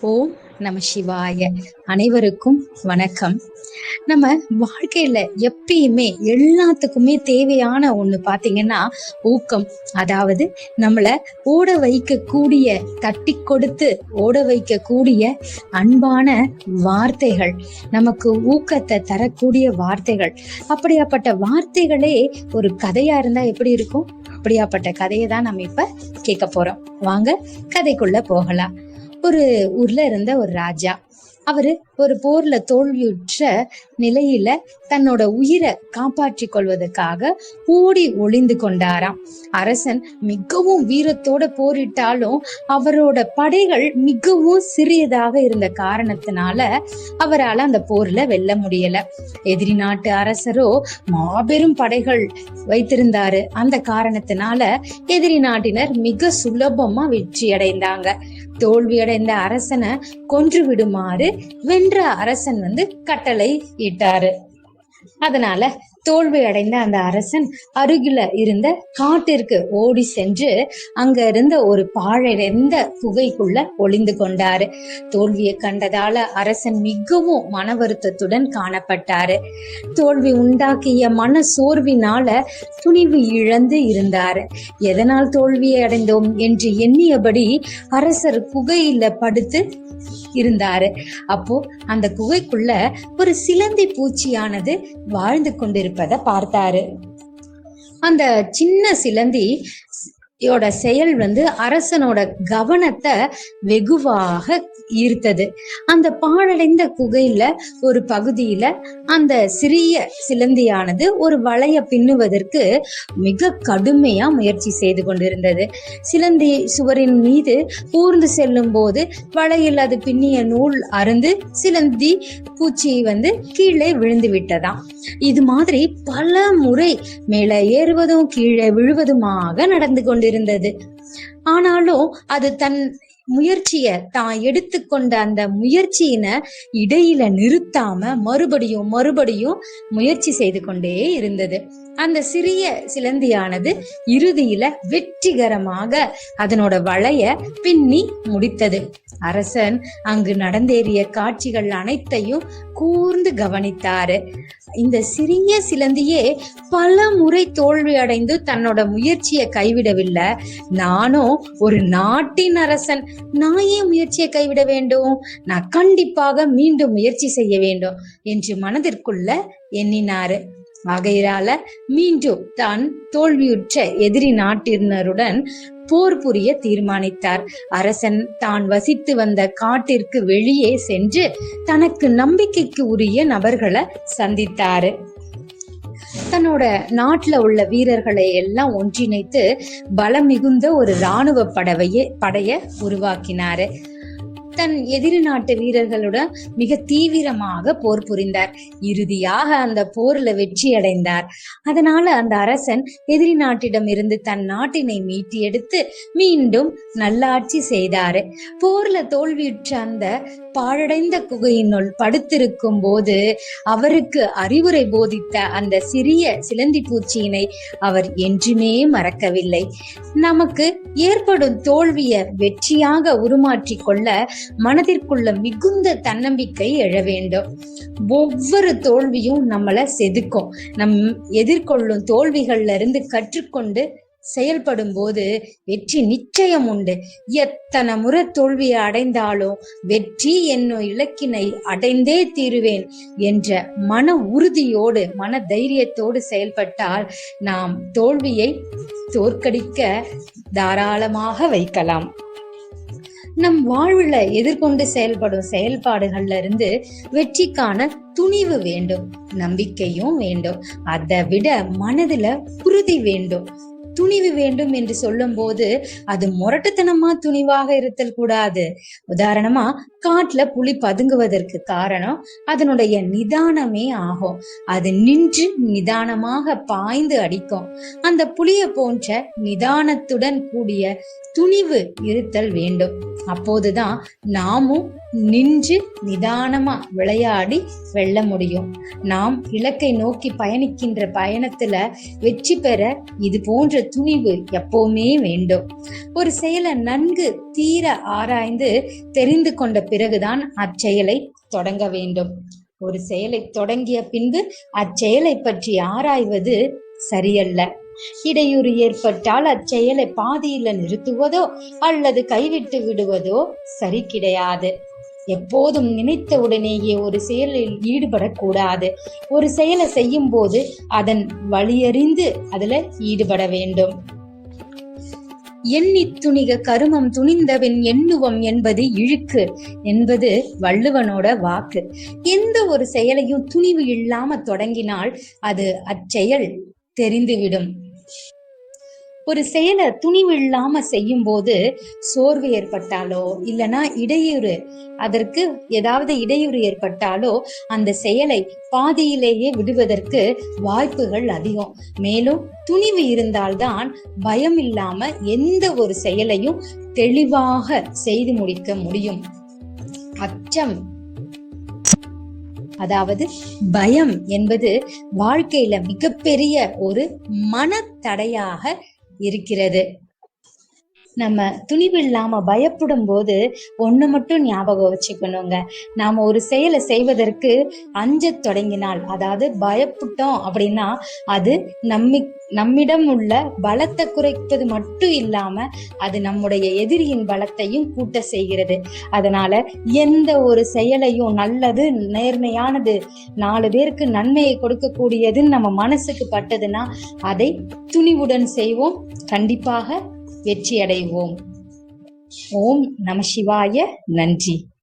ஓம் நம சிவாய. அனைவருக்கும் வணக்கம். நம்ம வாழ்க்கையில எப்பயுமே எல்லாத்துக்குமே தேவையான ஒண்ணு பாத்தீங்கன்னா ஊக்கம். அதாவது நம்மள ஓட வைக்கக்கூடிய தட்டி கொடுத்து ஓட வைக்கக்கூடிய அன்பான வார்த்தைகள். நமக்கு ஊக்கத்தை தரக்கூடிய வார்த்தைகள். அப்படியாப்பட்ட வார்த்தைகளே ஒரு கதையா இருந்தா எப்படி இருக்கும்? அப்படியாப்பட்ட கதையை தான் நம்ம இப்ப கேட்க போறோம். வாங்க கதைக்குள்ள போகலாம். ஒரு ஊர்ல இருந்த ஒரு ராஜா. அவரு ஒரு போர்ல தோல்வியுற்ற நிலையில தன்னோட உயிரை காப்பாற்றி கொள்வதற்காக ஓடி ஒளிந்து கொண்டாராம். அரசன் மிகவும் வீரத்தோட போரிட்டாலும் அவரோட படைகள் மிகவும் சிறியதாக இருந்த காரணத்தினால அவரால் அந்த போர்ல வெல்ல முடியல. எதிரி நாட்டு அரசரோ மாபெரும் படைகள் வைத்திருந்தாரு. அந்த காரணத்தினால எதிரி நாட்டினர் மிக சுலபமா வெற்றி அடைந்தாங்க தோல்வியடைந்த அரசனை கொன்று விடுமாறு வென்ற அரசன் வந்து கட்டளை இட்டாரு. அதனால தோல்வி அடைந்த அந்த அரசன் அருகில இருந்த காட்டிற்கு ஓடி சென்று அங்க இருந்த ஒரு பாழடைந்த குகைக்குள்ள ஒளிந்து கொண்டாரு. தோல்வியை கண்டதால அரசன் மிகவும் மன வருத்தத்துடன் காணப்பட்டாரு. தோல்வி உண்டாக்கிய மன சோர்வினால துணிவு இழந்து இருந்தாரு. எதனால் தோல்வியை அடைந்தோம்? என்று எண்ணியபடி அரசர் குகையில படுத்து இருந்தாரு. அப்போ அந்த குகைக்குள்ள ஒரு சிலந்தி பூச்சியானது வாழ்ந்து கொண்டிருப்பதை பார்த்தாரு. அந்த சின்ன சிலந்தி யோட செயல் வந்து அரசனோட கவனத்தை வெகுவாக ஈர்த்தது. அந்த பாழடைந்த குகையில ஒரு பகுதியில அந்த சிறிய சிலந்தியானது ஒரு வளைய பின்னுவதற்கு மிக கடுமையா முயற்சி செய்து கொண்டிருந்தது. சிலந்தி சுவரின் மீது ஊர்ந்து செல்லும் போது வளையில் அது பின்னிய நூல் அருந்து சிலந்தி பூச்சி வந்து கீழே விழுந்து விட்டதாம். இது மாதிரி பல முறை மேலே ஏறுவதும் கீழே விழுவதுமாக நடந்து கொண்டிருந்தது. ஆனாலும் அது தன் முயற்சிய தான் எடுத்துக்கொண்ட அந்த முயற்சியின இடையில நிறுத்தாம மறுபடியும் மறுபடியும் முயற்சி செய்து கொண்டே இருந்தது. அந்த சிறிய சிலந்தியானது இறுதியில வெற்றிகரமாக அதனோட வளைய பின்னி முடித்தது. அரசன் அங்கு நடந்தேறிய காட்சிகள் அனைத்தையும் கூர்ந்து கவனித்தாரு. இந்த சிறிய சிலந்தியே பல முறை தோல்வி அடைந்து தன்னோட முயற்சியை கைவிடவில்லை. நானும் ஒரு நாட்டின் அரசன். நான் ஏன் முயற்சியை கைவிட வேண்டும்? நான் கண்டிப்பாக மீண்டும் முயற்சி செய்ய வேண்டும் என்று மனதிற்குள்ள எண்ணினாரு. ஆகையினால மீண்டும் தான் தோல்வியுற்ற எதிரி நாட்டினருடன் போர் புரிய தீர்மானித்தார். அரசன் தான் வசித்து வந்த காட்டிற்கு வெளியே சென்று தனக்கு நம்பிக்கைக்கு உரிய நபர்களை சந்தித்தாரு. தன்னோட நாட்டுல உள்ள வீரர்களை எல்லாம் ஒன்றிணைத்து பலம் மிகுந்த ஒரு இராணுவ படவையை படைய உருவாக்கினாரு. தன் எதிரி நாட்டு வீரர்களுடன் மிக தீவிரமாக போர் புரிந்தார். இறுதியாக அந்த போர்ல வெற்றி அடைந்தார். அதனால அந்த அரசன் எதிரி நாட்டிடம் இருந்து தன் நாட்டினை மீட்டி எடுத்து மீண்டும் நல்லாட்சி செய்தாரு. போர்ல தோல்வியுற்ற அந்த பாழடைந்த குகையினுள் படுத்திருக்கும் போது அவருக்கு அறிவுரை போதித்த அந்த சிறிய சிலந்தி பூச்சியினை அவர் என்றுமே மறக்கவில்லை. நமக்கு ஏற்படும் தோல்விய வெற்றியாக உருமாற்றிக் கொள்ள மனதிற்குள்ள மிகுந்த தன்னம்பிக்கை எழ வேண்டும். ஒவ்வொரு தோல்வியும் நம்மள செதுக்கும். நம் எதிர்கொள்ளும் தோல்விகள்ல இருந்து கற்றுக்கொண்டு செயல்படும் போது வெற்றி நிச்சயம் உண்டு. எத்தனை முறை தோல்வியை அடைந்தாலும் வெற்றி என்னும் இலக்கினை அடைந்தே தீருவேன் என்ற மன உறுதியோடு மன தைரியத்தோடு செயல்பட்டால் நாம் தோல்வியை தோற்கடிக்க தாராளமாக வைக்கலாம். நம் வாழ்வுல எதிர்கொண்டு செயல்படும் செயல்பாடுகள்ல இருந்து வெற்றிக்கான துணிவு வேண்டும் நம்பிக்கையும் வேண்டும். அதை விட மனதுல உறுதி வேண்டும். துணிவு வேண்டும் என்று சொல்லும் போது அது முரட்டுத்தனமா துணிவாக இருத்தல் கூடாது. உதாரணமா காட்டுல புலி பதுங்குவதற்கு காரணம் அதனுடைய நிதானமே ஆகும். அது நின்று நிதானமாக பாய்ந்து அடிக்கும். அந்த புலிய போன்ற நிதானத்துடன் கூடிய துணிவு இருத்தல் வேண்டும். அப்போதுதான் நாமும் நின்று நிதானமா விளையாடி வெல்ல முடியும். நாம் இலக்கை நோக்கி பயணிக்கின்ற பயணத்துல வெற்றி பெற இது போன்ற துணிவு எப்பவுமே வேண்டும். ஒரு செயலை நன்கு தீர ஆராய்ந்து தெரிந்து கொண்ட பிறகுதான் அச்செயலை தொடங்க வேண்டும். ஒரு செயலை தொடங்கிய பின்பு அச்செயலை பற்றி ஆராய்வது சரியல்ல. இடையூறு ஏற்பட்டால் அச்செயலை பாதியில நிறுத்துவதோ அல்லது கைவிட்டு விடுவதோ சரி கிடையாது. எப்போதும் நினைத்த உடனேயே ஒரு செயலில் ஈடுபடக்கூடாது. ஒரு செயலை செய்யும் போது அதன் வழியறிந்து அதுல ஈடுபட வேண்டும். எண்ணி துணிக கருமம் துணிந்தவன் எண்ணுவம் என்பது இழுக்கு என்பது வள்ளுவனோட வாக்கு. எந்த ஒரு செயலையும் துணிவு இல்லாம தொடங்கினால் அது அச்செயல் தெரிந்துவிடும். ஒரு செயலை துணிவு இல்லாம செய்யும் போது சோர்வு ஏற்பட்டாலோ இல்லனா இடையூறு அதற்கு ஏதாவது இடையூறு ஏற்பட்டாலோ அந்த செயலை பாதியிலேயே விடுவதற்கு வாய்ப்புகள் அதிகம். மேலும் துணிவு இருந்தால்தான் பயம் இல்லாம எந்த ஒரு செயலையும் தெளிவாக செய்து முடிக்க முடியும். அச்சம் அதாவது பயம் என்பது வாழ்க்கையில மிகப்பெரிய ஒரு மனத்தடையாக இருக்கிறது. நம்ம துணிவு இல்லாம பயப்படும் போது ஒண்ணு மட்டும் ஞாபகம் வச்சுக்கணுங்க. நாம ஒரு செயலை செய்வதற்கு அஞ்ச தொடங்கினால் அதாவது பயப்பட்டோம் அப்படின்னா அது நம்மி நம்மிடம் உள்ள பலத்தை குறைப்பது மட்டும் இல்லாம அது நம்முடைய எதிரியின் பலத்தையும் கூட்ட செய்கிறது. அதனால எந்த ஒரு செயலையும் நல்லது நேர்மையானது நாலு பேருக்கு நன்மையை கொடுக்கக்கூடியதுன்னு நம்ம மனசுக்கு பட்டதுன்னா அதை துணிவுடன் செய்வோம். கண்டிப்பாக வெற்றி அடைவோம் ஓம் நம சிவாய நன்றி.